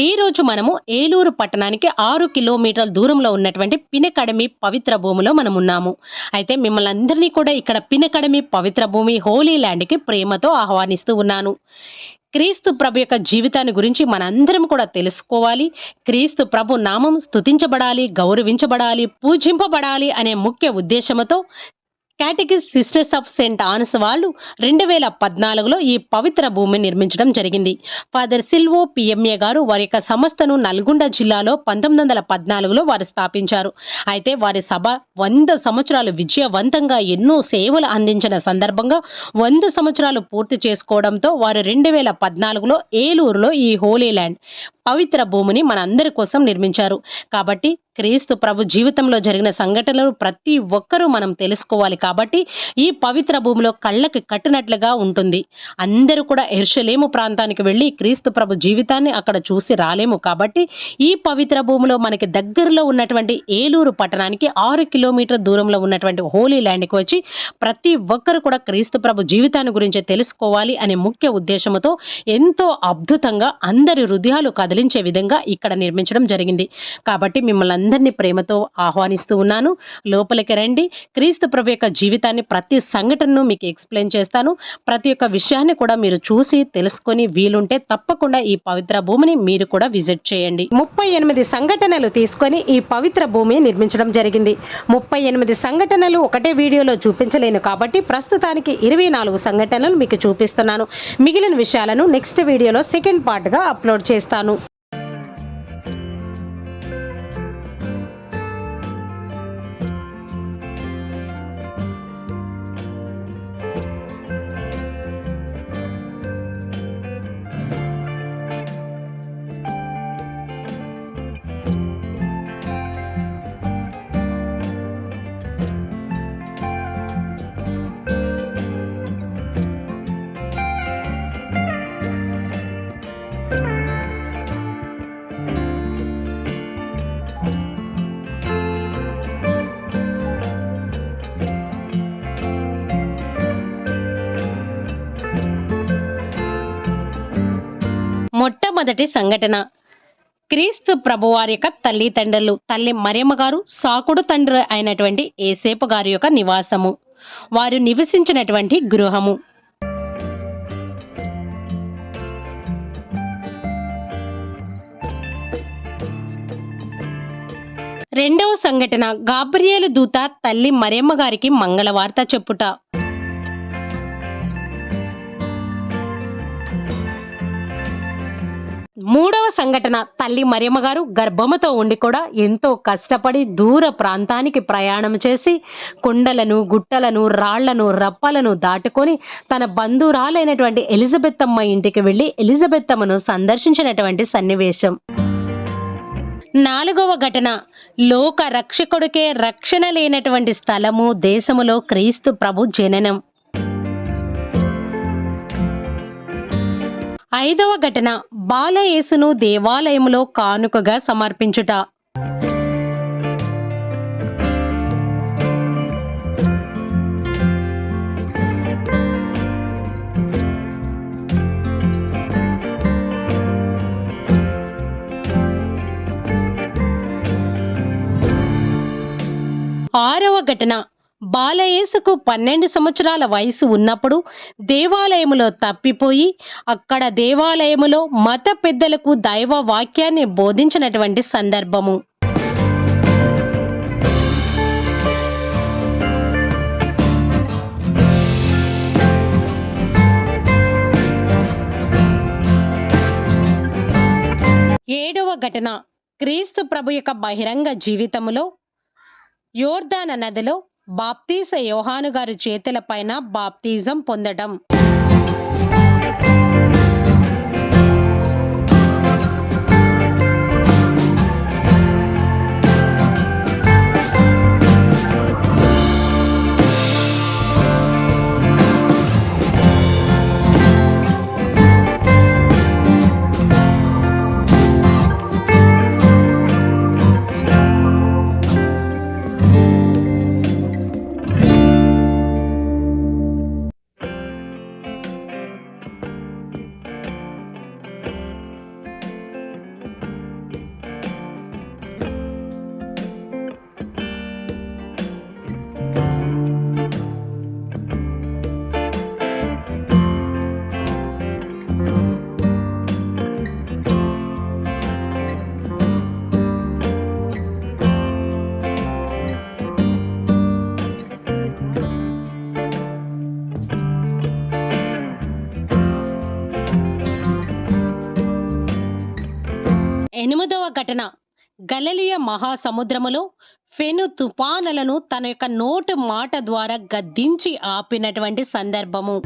ఈ రోజు మనము ఏలూరు పట్టణానికి ఆరు కిలోమీటర్ల దూరంలో ఉన్నటువంటి పినకడమి పవిత్ర భూమిలో మనం ఉన్నాము. అయితే మిమ్మల్ని అందరినీ కూడా ఇక్కడ పినకడమి పవిత్ర భూమి హోలీ ల్యాండ్కి ప్రేమతో ఆహ్వానిస్తూ ఉన్నాను. క్రీస్తు ప్రభు యొక్క జీవితాన్ని గురించి మనందరం కూడా తెలుసుకోవాలి. క్రీస్తు ప్రభు నామం స్తుతించబడాలి గౌరవించబడాలి పూజింపబడాలి అనే ముఖ్య ఉద్దేశంతో కేటగిస్ సిస్టర్స్ ఆఫ్ సెయింట్ ఆన్స్ వాళ్ళు రెండు వేల పద్నాలుగులో ఈ పవిత్ర భూమిని నిర్మించడం జరిగింది. ఫాదర్ సిల్వో పిఎంఏ గారు వారి యొక్క సంస్థను నల్గొండ జిల్లాలో పంతొమ్మిది వందల పద్నాలుగులో వారు స్థాపించారు. అయితే వారి సభ వంద సంవత్సరాలు విజయవంతంగా ఎన్నో సేవలు అందించిన సందర్భంగా వంద సంవత్సరాలు పూర్తి చేసుకోవడంతో వారు రెండు వేల పద్నాలుగులో ఏలూరులో ఈ హోలీ ల్యాండ్ పవిత్ర భూమిని మనందరి కోసం నిర్మించారు. కాబట్టి క్రీస్తు ప్రభు జీవితంలో జరిగిన సంఘటనలు ప్రతి ఒక్కరూ మనం తెలుసుకోవాలి కాబట్టి ఈ పవిత్ర భూమిలో కళ్ళకి కట్టినట్లుగా ఉంటుంది. అందరూ కూడా ఎర్షలేము ప్రాంతానికి వెళ్ళి క్రీస్తు ప్రభు జీవితాన్ని అక్కడ చూసి రాలేము కాబట్టి ఈ పవిత్ర భూమిలో మనకి దగ్గరలో ఉన్నటువంటి ఏలూరు పట్టణానికి ఆరు కిలోమీటర్ దూరంలో ఉన్నటువంటి హోలీ ల్యాండ్కి వచ్చి ప్రతి ఒక్కరు కూడా క్రీస్తు ప్రభు జీవితాన్ని గురించి తెలుసుకోవాలి అనే ముఖ్య ఉద్దేశంతో ఎంతో అద్భుతంగా అందరి హృదయాలు కదిలించే విధంగా ఇక్కడ నిర్మించడం జరిగింది. కాబట్టి మిమ్మల్ని అందరినీ ప్రేమతో ఆహ్వానిస్తూ ఉన్నాను. లోపలికి రండి. క్రీస్తు ప్రభు యొక్క జీవితాన్ని ప్రతి సంఘటనను మీకు ఎక్స్ప్లెయిన్ చేస్తాను. ప్రతి ఒక్క విషయాన్ని కూడా మీరు చూసి తెలుసుకొని వీలుంటే తప్పకుండా ఈ పవిత్ర భూమిని మీరు కూడా విజిట్ చేయండి. ముప్పై ఎనిమిది సంఘటనలు తీసుకొని ఈ పవిత్ర భూమి నిర్మించడం జరిగింది. ముప్పై ఎనిమిది సంఘటనలు ఒకటే వీడియోలో చూపించలేను కాబట్టి ప్రస్తుతానికి ఇరవై నాలుగు సంఘటనలు మీకు చూపిస్తున్నాను. మిగిలిన విషయాలను నెక్స్ట్ వీడియోలో సెకండ్ పార్ట్గా అప్లోడ్ చేస్తాను. మొట్టమొదటి సంఘటన. క్రీస్తు ప్రభువారి యొక్క తల్లిదండ్రులు తల్లి మరియమ్మ గారు సాకుడు తండ్రి అయినటువంటి ఏసేపు గారి యొక్క నివాసము. వారు నివసించినటువంటి గృహము. రెండవ సంఘటన. గాబ్రియేలు దూత తల్లి మరియమ్మ గారికి మంగళవార్త చెప్పుట. మూడవ సంఘటన తల్లి మరియమ్మ గారు గర్భముతో ఉండి కూడా ఎంతో కష్టపడి దూర ప్రాంతానికి ప్రయాణం చేసి కొండలను గుట్టలను రాళ్ళను రప్పలను దాటుకొని తన బంధురాలైనటువంటి ఎలిజబెత్తమ్మ ఇంటికి వెళ్ళి ఎలిజబెత్తమ్మను సందర్శించినటువంటి సన్నివేశం. నాలుగవ ఘటన లోక రక్షకుడికే రక్షణ లేనటువంటి స్థలము దేశములో క్రీస్తు ప్రభు జననం. ఐదవ ఘటన బాలయేసును దేవాలయములో కానుకగా సమర్పించుట. ఆరవ ఘటన బాలయేసుకు పన్నెండు సంవత్సరాల వయసు ఉన్నప్పుడు దేవాలయములో తప్పిపోయి అక్కడ దేవాలయములో మత పెద్దలకు దైవ వాక్యాన్ని బోధించినటువంటి సందర్భము. ఏడవ ఘటన క్రీస్తు ప్రభు యొక్క బహిరంగ జీవితములో యోర్దాన నదిలో బాప్తీస యోహాను గారి చేతులపైన బాప్తిజం పొందడం. తొమ్మిదవ గలలియ మహాసముద్రములో ఫెను తుపానులను తన యొక్క నోటు మాట ద్వారా గద్దించి ఆపినటువంటి సందర్భము.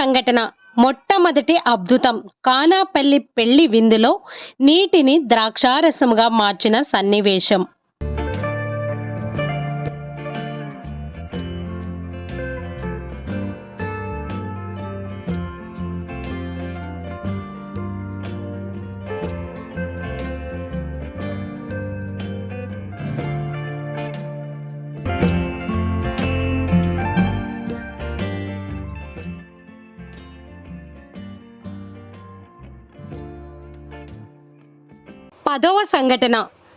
సంఘటన. మొట్టమొదటి అద్భుతం. కానాపల్లి పెళ్ళి విందులో నీటిని ద్రాక్షారసముగా మార్చిన సన్నివేశం. పదవ సంఘటన.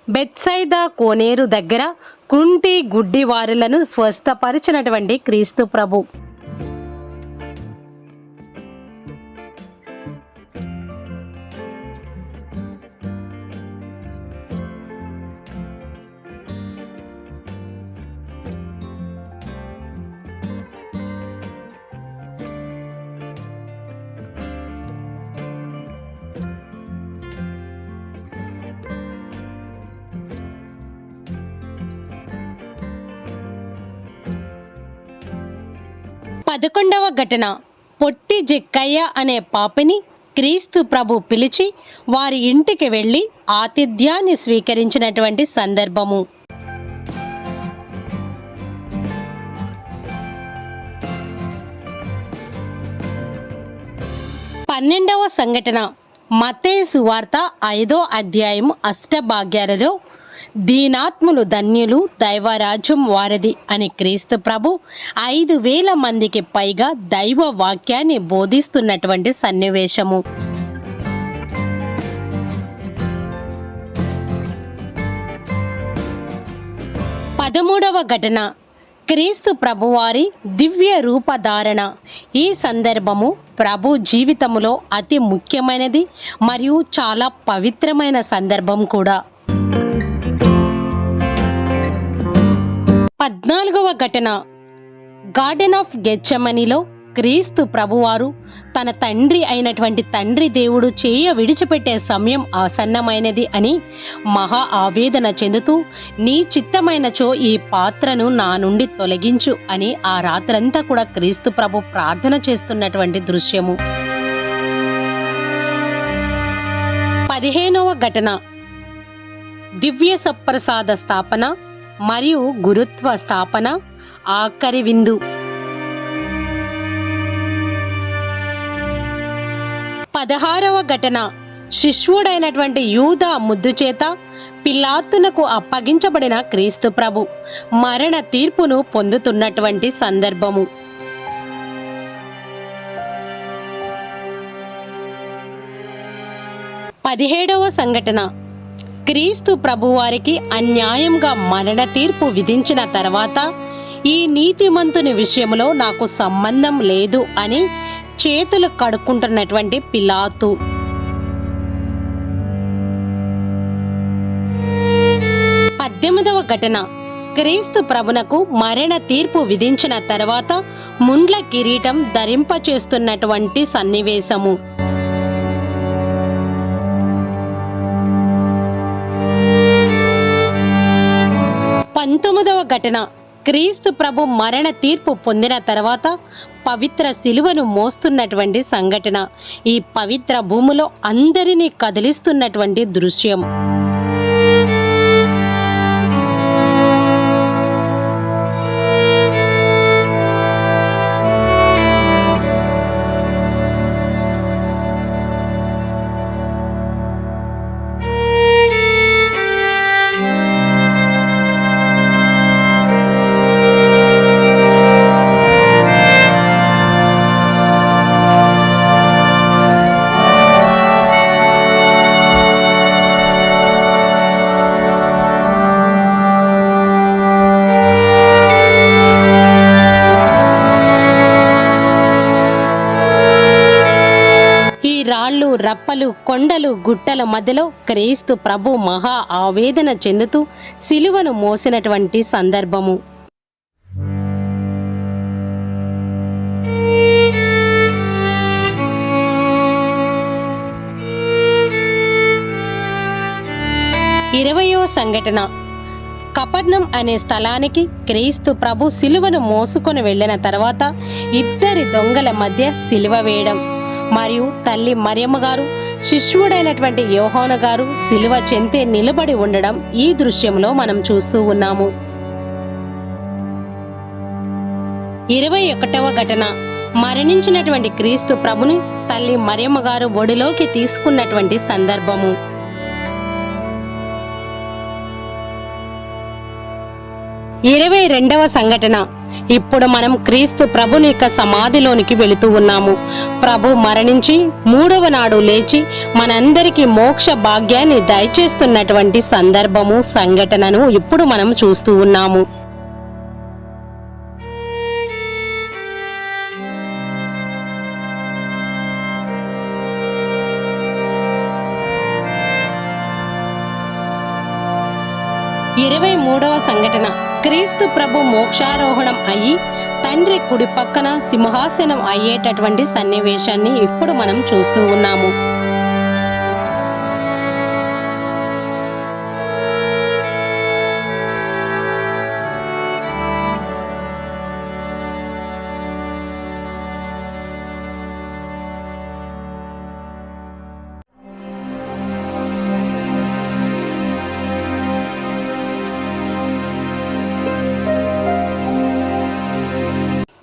బెత్సైదా కోనేరు దగ్గర కుంటి గుడ్డివారులను స్వస్థపరిచినటువంటి క్రీస్తు ప్రభు. పదకొండవ ఘటన. పొట్టి జక్కయ్య అనే పాపిని క్రీస్తు ప్రభు పిలిచి వారి ఇంటికి వెళ్ళి ఆతిథ్యాన్ని స్వీకరించినటువంటి సందర్భము. పన్నెండవ సంఘటన. మతేసు వార్త ఐదో అధ్యాయం అష్టభాగ్యాలలో దీనాత్ములు ధన్యులు దైవరాజ్యం వారది అని క్రీస్తు ప్రభు ఐదు వేల మందికి పైగా దైవ వాక్యాన్ని బోధిస్తున్నటువంటి సన్నివేశము. పదమూడవ ఘటన. క్రీస్తు ప్రభువారి దివ్య రూపధారణ. ఈ సందర్భము ప్రభు జీవితములో అతి ముఖ్యమైనది మరియు చాలా పవిత్రమైన సందర్భం కూడా. పద్నాలుగవ ఘటన. గార్డెన్ ఆఫ్ గెచ్చమనిలో క్రీస్తు ప్రభువారు తన తండ్రి అయినటువంటి తండ్రి దేవుడు చేయ విడిచిపెట్టే సమయం ఆసన్నమైనది అని మహా ఆవేదన చెందుతూ నీ చిత్తమైనచో ఈ పాత్రను నా నుండి తొలగించు అని ఆ రాత్రంతా కూడా క్రీస్తు ప్రభు ప్రార్థన చేస్తున్నటువంటి దృశ్యము. పదిహేనవ ఘటన. దివ్య సప్రసాద స్థాపన. మరియు గురుత్వ స్థాపన ఆఖరి విందు. పదహారవ ఘటన. శిష్యుడైనటువంటి యూద ముద్దు చేత పిల్లాత్తునకు అప్పగించబడిన క్రీస్తు ప్రభు మరణ తీర్పును పొందుతున్నటువంటి సందర్భము. పదిహేడవ సంఘటన. క్రీస్తు ప్రభువారికి అన్యాయంగా మరణ తీర్పు విధించిన తర్వాత ఈ నీతిమంతుని విషయంలో నాకు సంబంధం లేదు అని చేతులు కడుక్కుంటున్నటువంటి పిలాతు. పద్దెనిమిదవ ఘటన. క్రీస్తు ప్రభునకు మరణ తీర్పు విధించిన తర్వాత ముండ్ల కిరీటం ధరింపచేస్తున్నటువంటి సన్నివేశము. పంతొమ్మిదవ ఘటన. క్రీస్తు ప్రభు మరణ తీర్పు పొందిన తర్వాత పవిత్ర శిలువను మోస్తున్నటువంటి సంఘటన. ఈ పవిత్ర భూమిలో అందరినీ కదిలిస్తున్నటువంటి దృశ్యం. రప్పలు కొండలు గుట్టల మధ్యలో క్రీస్తు ప్రభు మహా ఆవేదన చెందుతూ సిలువను మోసినటువంటి సందర్భము. ఇరవయో సంఘటన. కపర్ణం అనే స్థలానికి క్రీస్తు ప్రభు సిలువను మోసుకొని వెళ్ళిన తర్వాత ఇద్దరి దొంగల మధ్య సిలువ వేయడం. మరియు తల్లి మరియమ్మ గారు శిష్యుడైనటువంటి యోహోన గారు సిలువ చెంతే నిలబడి ఉండడం ఈ దృశ్యంలో మనం చూస్తూ ఉన్నాము. ఇరవై ఒకటవ ఘటన. మరణించినటువంటి క్రీస్తు ప్రభుని తల్లి మరియమ్మ గారు ఒడిలోకి తీసుకున్నటువంటి సందర్భము. ఇరవై రెండవ సంఘటన. ఇప్పుడు మనం క్రీస్తు ప్రభుని యొక్క సమాధిలోనికి వెళుతూ ఉన్నాము. ప్రభు మరణించి మూడవ నాడు లేచి మనందరికీ మోక్ష భాగ్యాన్ని దయచేస్తున్నటువంటి సందర్భము సంఘటనను ఇప్పుడు మనం చూస్తూ ఉన్నాము. ఇరవై మూడవ సంఘటన. క్రీస్తు ప్రభు మోక్షారోహణం అయి తండ్రి కుడి పక్కన సింహాసనం అయ్యేటటువంటి సన్నివేశాన్ని ఇప్పుడు మనం చూస్తూ ఉన్నాము.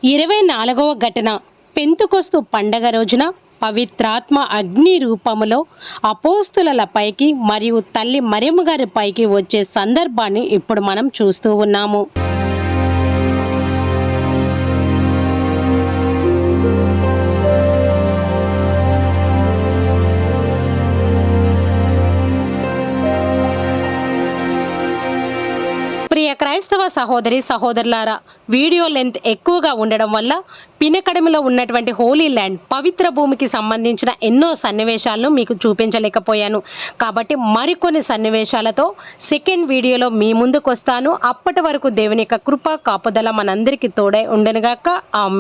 ఇరవై నాలుగవ ఘటన. పెంతుకొస్తు పండగ రోజున పవిత్రాత్మ అగ్ని రూపములో అపోస్తులపైకి మరియు తల్లి మరియమ్మ గారి పైకి వచ్చే సందర్భాన్ని ఇప్పుడు మనం చూస్తూ ఉన్నాము. సహోదరి సహోదరులారా వీడియో లెంత్ ఎక్కువగా ఉండడం వల్ల పినకడమిలో ఉన్నటువంటి హోలీ ల్యాండ్ పవిత్ర భూమికి సంబంధించిన ఎన్నో సన్నివేశాలను మీకు చూపించలేకపోయాను. కాబట్టి మరికొన్ని సన్నివేశాలతో సెకండ్ వీడియోలో మీ ముందుకు వస్తాను అప్పటి వరకు దేవుని యొక్క కృప కాపుదల మనందరికీ తోడై ఉండనుగాక. ఆమె